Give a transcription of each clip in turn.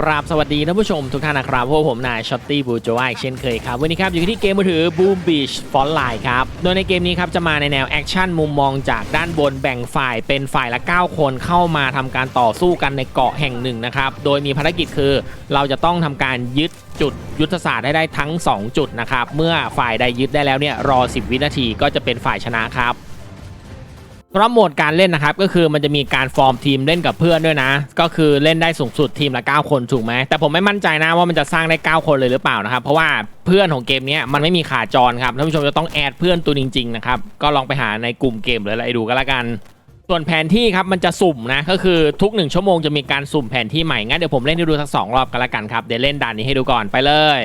กราบสวัสดีท่านผู้ชมทุกท่านนะครับพวกผมนายช็อตตี้บูโจวอีกเช่นเคยครับ วันนี้ครับอยู่ที่เกมมือถือ Boom Beach f o n t Line ครับ โดยในเกมนี้ครับจะมาในแนวแอคชั่นมุมมองจากด้านบนแบ่งฝ่ายเป็นฝ่ายละ 9 คนเข้ามาทำการต่อสู้กันในเกาะแห่งหนึ่งนะครับ โดยมีภารกิจคือเราจะต้องทำการยึดจุดยุทธศาสตร์ให้ได้ทั้ง 2 จุดนะครับ เมื่อฝ่ายใดยึดได้แล้วเนี่ยรอ 10 วินาทีก็จะเป็นฝ่ายชนะครับ สำหรับโหมดการเล่นนะครับก็คือมันจะมีการฟอร์มทีมเล่นกับเพื่อนด้วยนะ ก็คือเล่นได้สูงสุดทีมละ 9 คนถูกไหมแต่ผมไม่มั่นใจนะว่ามันจะสร้างได้ 9 คนเลยหรือเปล่านะครับ เพราะว่าเพื่อนของเกมนี้มันไม่มีขาจรครับท่านผู้ชมจะต้องแอดเพื่อนตัวจริงๆนะครับก็ลองไปหาในกลุ่มเกมหรืออะไรดูก็แล้วกัน ส่วนแผนที่ครับมันจะสุ่มนะก็คือทุก 1 ชั่วโมงจะมีการสุ่มแผนที่ใหม่งั้นเดี๋ยวผมเล่นให้ดูสักสองรอบกันแล้วกันครับเดี๋ยวเล่นด่านนี้ให้ดูก่อนไปเลย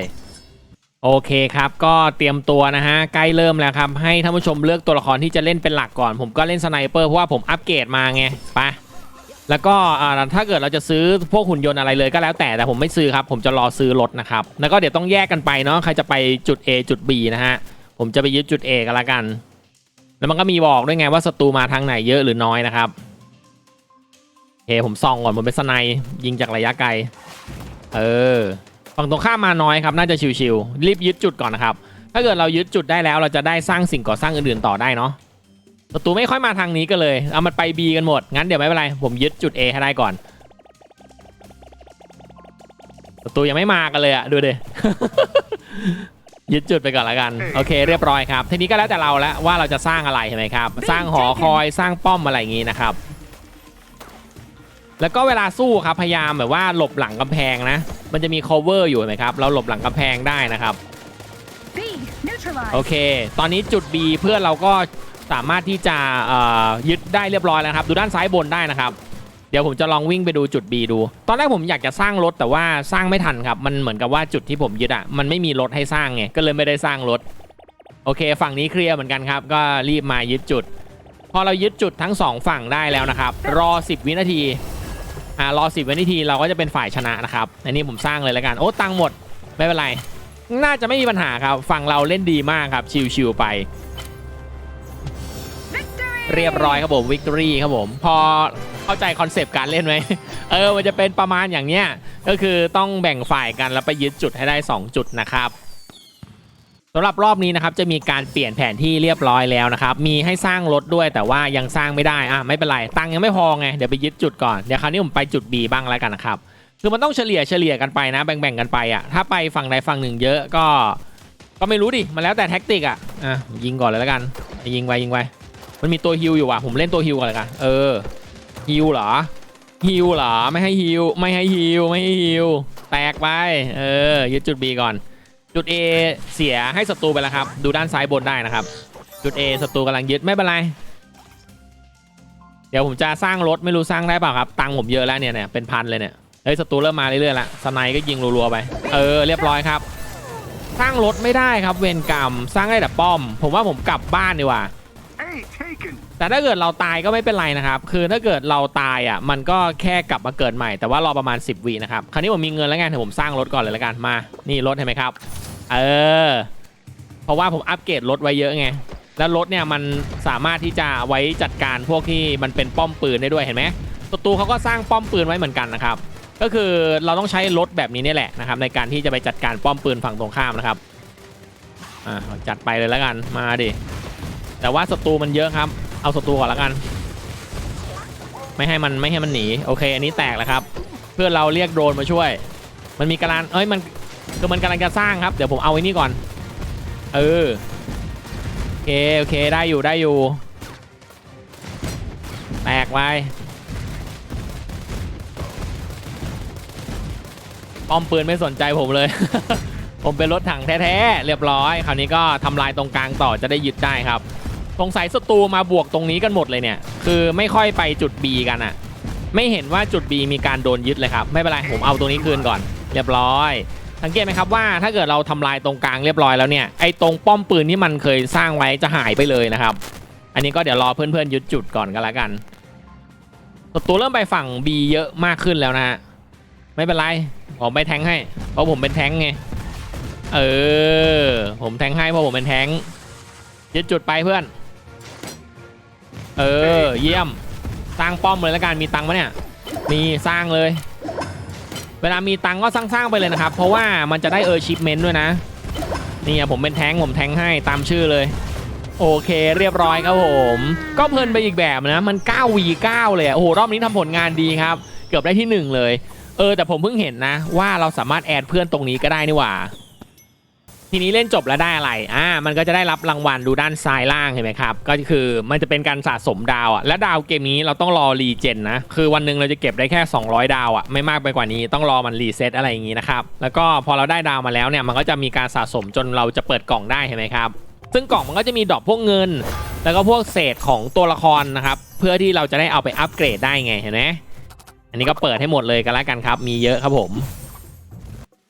โอเคครับ ก็เตรียมตัวนะฮะ ใกล้เริ่มแล้วครับ ให้ท่านผู้ชมเลือกตัวละครที่จะเล่นเป็นหลักก่อน ผมก็เล่นสไนเปอร์เพราะว่าผมอัปเกรดมาไงไปแล้วก็อ่าถ้าเกิดเราจะซื้อพวกหุ่นยนต์อะไรเลยก็แล้วแต่แต่ผมไม่ซื้อครับ ผมจะรอซื้อรถนะครับ แล้วก็เดี๋ยวต้องแยกกันไปเนาะใครจะไปจุด A จุด B นะฮะ ผมจะไปยึดจุด A กันละกัน แล้วมันก็มีบอกด้วยไงว่าศัตรูมาทางไหนเยอะหรือน้อยนะครับโอเคผมส่องก่อนผมเป็นสไนยิงจากระยะไกล เออ ฝั่งตรงข้ามมาน้อยครับน่าจะชิวๆรีบยึดจุดก่อนนะครับ ถ้าเกิดเรายึดจุดได้แล้วเราจะได้สร้างสิ่งก่อสร้างอื่นๆต่อได้เนาะศัตรูไม่ค่อยมาทางนี้กันเลยเอามันไป B กันหมดงั้นเดี๋ยวไม่เป็นไรผมยึดจุด A ให้ได้ก่อนศัตรูยังไม่มากันเลยอะดูดิยึดจุดไปก่อนละกันโอเค เรียบร้อยครับทีนี้ก็แล้วแต่เราแล้วว่าเราจะสร้างอะไรใช่ไหมครับ สร้างหอคอยสร้างป้อมอะไรอย่างงี้นะครับ แล้วก็เวลาสู้ครับพยายามแบบว่าหลบหลังกำแพงนะ มันจะมี cover อยู่เห็นไหมครับ เราหลบหลังกำแพงได้นะครับ B neutralized. โอเค ตอนนี้จุด B เพื่อนเราก็สามารถที่จะเอ่อยึดได้เรียบร้อยแล้วนะครับ ดูด้านซ้ายบนได้นะครับ เดี๋ยวผมจะลองวิ่งไปดูจุด B ดู ตอนแรกผมอยากจะสร้างรถแต่ว่าสร้างไม่ทันครับ มันเหมือนกับว่าจุดที่ผมยึดอะมันไม่มีรถให้สร้างไง ก็เลยไม่ได้สร้างรถ โอเค ฝั่งนี้เคลียร์เหมือนกันครับ ก็รีบมายึดจุด พอเรายึดจุดทั้งสองฝั่งได้แล้วนะครับ รอ 10 วินาที อ่ารอ10วินาทีเราก็จะเป็นฝ่ายชนะนะครับ อันนี้ผมสร้างเลยแล้วกัน โอ้ตังค์หมด ไม่เป็นไร น่าจะไม่มีปัญหาครับ ฝั่งเราเล่นดีมากครับ ชิวๆไป Victory. เรียบร้อยครับผมวิกตอรี่ครับผม พอเข้าใจคอนเซปต์การเล่นไหม เออ มันจะเป็นประมาณอย่างเนี้ย ก็คือต้องแบ่งฝ่ายกันแล้วไปยึดจุดให้ได้ 2 จุดนะครับสำหรับรอบนี้นะครับจะมีการเปลี่ยนแผนที่เรียบร้อยแล้วนะครับมีให้สร้างรถด้วยแต่ว่ายังสร้างไม่ได้อะไม่เป็นไรตังค์ยังไม่พอไงเดี๋ยวไปยึดจุดก่อนเดี๋ยวคราวนี้ผมไปจุด B บ้างแล้วกันนะครับคือมันต้องเฉลี่ยเฉลี่ยกันไปนะแบ่งๆกันไปอะถ้าไปฝั่งใดฝั่งหนึ่งเยอะก็ ก็ไม่รู้ดิมันแล้วแต่แท็กติกอะอะยิงก่อนเลยแล้วกันยิงไวยิงไวมันมีตัวฮิวอยู่ว่ะผมเล่นตัวฮิวก่อนเลยกันเออฮิวเหรอฮิวเหรอไม่ให้ฮิวไม่ให้ฮิวไม่ให้ฮิวแตกไป เออยึดจุด B ก่อน จุด A เสียให้ศัตรูไปแล้วครับ ดูด้านซ้ายบนได้นะครับ จุด A ศัตรูกำลังยึดไม่เป็นไร เดี๋ยวผมจะสร้างรถไม่รู้สร้างได้เปล่าครับ ตังค์ผมเยอะแล้วเนี่ยเนี่ยเป็นพันเลยเนี่ย เฮ้ยศัตรูเริ่มมาเรื่อยๆละสไนก็ยิงรัวๆไป เออเรียบร้อยครับ สร้างรถไม่ได้ครับเวรกรรม สร้างได้แต่ป้อม ผมว่าผมกลับบ้านดีกว่า Hey, taken. แต่ถ้าเกิดเราตายก็ไม่เป็นไรนะครับ คือถ้าเกิดเราตายอะ มันก็แค่กลับมาเกิดใหม่ แต่ว่ารอประมาณ 10วินะครับ คราวนี้ผมมีเงินแล้วไงเดี๋ยวผมสร้างรถก่อนเลยละกัน มา นี่รถเห็นไหมครับ เออ เพราะว่าผมอัปเกรดรถไว้เยอะไง แล้วรถเนี่ยมันสามารถที่จะไว้จัดการพวกที่มันเป็นป้อมปืนได้ด้วยเห็นไหมศัตรูเขาก็สร้างป้อมปืนไว้เหมือนกันนะครับ ก็คือเราต้องใช้รถแบบนี้นี่แหละนะครับในการที่จะไปจัดการป้อมปืนฝั่งตรงข้ามนะครับ อ่าจัดไปเลยแล้วกัน มาดิ แต่ว่าศัตรูมันเยอะครับ เอาศัตรูก่อนแล้วกัน ไม่ให้มันไม่ให้มันหนี โอเค อันนี้แตกแล้วครับ เพื่อนเราเรียกโดรนมาช่วย มันมีกำลังเอ้ย มัน คือมันกำลังจะสร้างครับ เดี๋ยวผมเอาไว้นี่ก่อน เออ โอเค โอเค ได้อยู่ ได้อยู่ แตกไปป้อมปืนไม่สนใจผมเลย ผมเป็นรถถังแท้ๆ เรียบร้อย คราวนี้ก็ทำลายตรงกลางต่อจะได้ยึดได้ครับ สงสัยศัตรูมาบวกตรงนี้กันหมดเลยเนี่ย คือไม่ค่อยไปจุด B กันอะไม่เห็นว่าจุด B มีการโดนยึดเลยครับ ไม่เป็นไร ผมเอาตรงนี้คืนก่อน เรียบร้อย สังเกตไหมครับว่าถ้าเกิดเราทำลายตรงกลางเรียบร้อยแล้วเนี่ยไอ้ตรงป้อมปืนที่มันเคยสร้างไว้จะหายไปเลยนะครับ อันนี้ก็เดี๋ยวรอเพื่อนๆยึดจุดก่อนก็แล้วกันศัตรูเริ่มไปฝั่ง B เยอะมากขึ้นแล้วนะฮะไม่เป็นไรผมไปแทงให้ เพราะผมเป็นแทงไงเออผมแทงให้เพราะผมเป็นแทงยึดจุดไปเพื่อน เออ เยี่ยมสร้างป้อมเลยแล้วกันมีตังค์ปะเนี่ยมีสร้างเลย เวลามีตังก็สร้างๆไปเลยนะครับ เพราะว่ามันจะได้เออชิปเมนต์ด้วยนะ นี่ผมเป็นแทงผมแทงให้ตามชื่อเลย โอเคเรียบร้อยครับผม ก็เพลินไปอีกแบบนะ มัน 9v9 เลยอะโอ้โห รอบนี้ทำผลงานดีครับ เกือบได้ที่ 1 เลย เออแต่ผมเพิ่งเห็นนะ ว่าเราสามารถแอดเพื่อนตรงนี้ก็ได้นี่หว่า ทีนี้เล่นจบแล้วได้อะไร อ่า มันก็จะได้รับรางวัลดูด้านซ้ายล่างเห็นไหมครับ ก็คือมันจะเป็นการสะสมดาวอะและดาวเกมนี้เราต้องรอรีเจนนะ คือวันหนึ่งเราจะเก็บได้แค่ 200 ดาวอะไม่มากไปกว่านี้ ต้องรอมันรีเซ็ตอะไรอย่างนี้นะครับ แล้วก็พอเราได้ดาวมาแล้วเนี่ย มันก็จะมีการสะสมจนเราจะเปิดกล่องได้เห็นไหมครับ ซึ่งกล่องมันก็จะมีดอกพวกเงิน แล้วก็พวกเศษของตัวละครนะครับ เพื่อที่เราจะได้เอาไปอัปเกรดได้ไงเห็นไหมอันนี้ก็เปิดให้หมดเลยกันแล้วกันครับ มีเยอะครับผม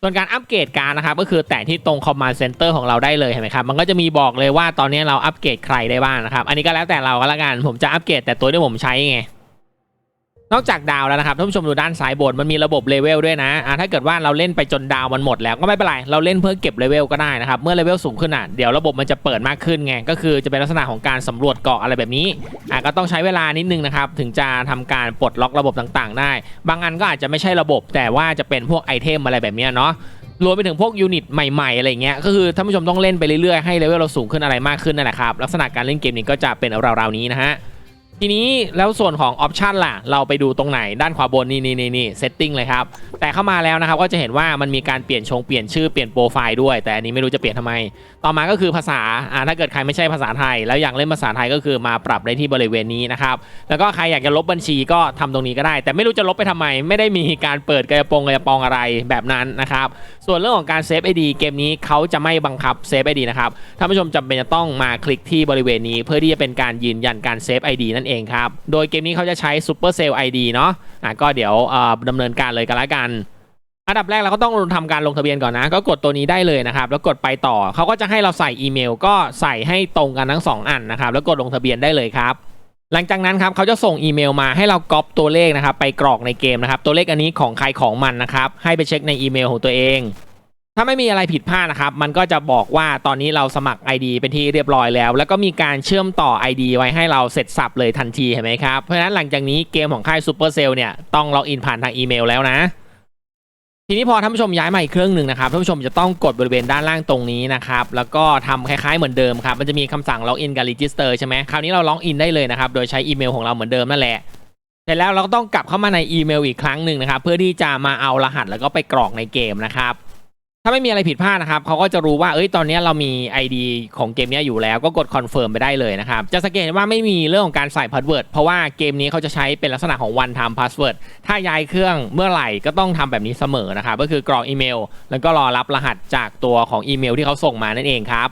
ส่วนการอัปเกรดการนะครับก็คือแตะที่ตรง Command Center ของเราได้เลยเห็นไหมครับมันก็จะมีบอกเลยว่าตอนนี้เราอัปเกรดใครได้บ้างนะครับอันนี้ก็แล้วแต่เราก็แล้วกันผมจะอัปเกรดแต่ตัวที่ผมใช้ไง นอกจากดาวแล้วนะครับท่านผู้ชมดูด้านซ้ายบนมันมีระบบเลเวลด้วยนะอ่าถ้าเกิดว่าเราเล่นไปจนดาวมันหมดแล้วก็ไม่เป็นไรเราเล่นเพื่อเก็บเลเวลก็ได้นะครับเมื่อเลเวลสูงขึ้นอะเดี๋ยวระบบมันจะเปิดมากขึ้นไงก็คือจะเป็นลักษณะของการสำรวจเกาะอะไรแบบนี้อะก็ต้องใช้เวลานิดนึงนะครับถึงจะทำการปลดล็อกระบบต่างๆ ได้ บางอันก็อาจจะไม่ใช่ระบบ แต่ว่าจะเป็นพวกไอเทมอะไรแบบนี้เนาะรวมไปถึงพวกยูนิตใหม่ๆอะไรเงี้ยก็คือท่านผู้ชมต้องเล่นไปเรื่อยๆให้เลเวลเราสูงขึ้นอะไรมากขึ้นนั่นแหละครับลักษณะการเล่นเกมนี้ก็จะเป็นราวๆนี้นะฮะ ทีนี้แล้วส่วนของออปชันล่ะ เราไปดูตรงไหนด้านขวาบนนี่นี่นี่นี่เซตติ้งเลยครับ แต่เข้ามาแล้วนะครับก็จะเห็นว่ามันมีการเปลี่ยนชงเปลี่ยนชื่อเปลี่ยนโปรไฟล์ด้วย แต่อันนี้ไม่รู้จะเปลี่ยนทำไม ต่อมาก็คือภาษาอ่าถ้าเกิดใครไม่ใช่ภาษาไทย แล้วอยากเล่นภาษาไทยก็คือมาปรับได้ที่บริเวณนี้นะครับ แล้วก็ใครอยากจะลบบัญชีก็ทำตรงนี้ก็ได้ แต่ไม่รู้จะลบไปทำไม ไม่ได้มีการเปิดกระปงกระปองอะไรแบบนั้นนะครับ ส่วนเรื่องของการเซฟไอดีเกมนี้เขาจะไม่บังคับเซฟไอดีนะครับท่านผู้ชมจำเป็นจะต้องมาคลิกที่บริเวณนี้ เพื่อที่จะเป็นการยืนยันการเซฟไอดีนั่นเองครับ โดยเกมนี้เขาจะใช้ Super Cell ID เนาะอะก็เดี๋ยวดำเนินการเลยกันละกัน อันดับแรกเราก็ต้องทำการลงทะเบียนก่อนนะ ก็กดตัวนี้ได้เลยนะครับ แล้วกดไปต่อเขาก็จะให้เราใส่อีเมล ก็ใส่ให้ตรงกันทั้งสองอันนะครับ แล้วกดลงทะเบียนได้เลยครับหลังจากนั้นครับเขาจะส่งอีเมลมาให้เราก๊อปตัวเลขนะครับ ไปกรอกในเกมนะครับ ตัวเลขอันนี้ของใครของมันนะครับ ให้ไปเช็คในอีเมลของตัวเอง ถ้าไม่มีอะไรผิดพลาดนะครับ มันก็จะบอกว่าตอนนี้เราสมัคร ID เป็นที่เรียบร้อยแล้ว แล้วก็มีการเชื่อมต่อ ID ไว้ให้เราเสร็จสับเลยทันทีเห็นไหมครับ เพราะฉะนั้นหลังจากนี้เกมของค่าย Supercell เนี่ยต้องล็อกอินผ่านทางอีเมลแล้วนะทีนี้พอท่านผู้ชมย้ายมาอีกเครื่องหนึ่งนะครับท่านผู้ชมจะต้องกดบริเวณด้านล่างตรงนี้นะครับแล้วก็ทำคล้ายๆเหมือนเดิมครับมันจะมีคำสั่งล็อกอินกับ register ใช่ไหมคราวนี้เราล็อกอินได้เลยนะครับโดยใช้อีเมลของเราเหมือนเดิมนั่นแหละเสร็จแล้วเราก็ต้องกลับเข้ามาในอีเมลอีกครั้งหนึ่งนะครับเพื่อที่จะมาเอารหัสแล้วก็ไปกรอกในเกมนะครับ ถ้าไม่มีอะไรผิดพลาดนะครับเขาก็จะรู้ว่าเอ้ยตอนนี้เรามี ID ของเกมนี้อยู่แล้วก็กดคอนเฟิร์มไปได้เลยนะครับ จะสังเกตว่าไม่มีเรื่องของการใส่พาสเวิร์ดเพราะว่าเกมนี้เขาจะใช้เป็นลักษณะของ one time password ถ้าย้ายเครื่องเมื่อไหร่ก็ต้องทำแบบนี้เสมอนะครับก็คือกรอกอีเมล แล้วก็รอรับรหัสจากตัวของอีเมลที่เขาส่งมานั่นเองครับ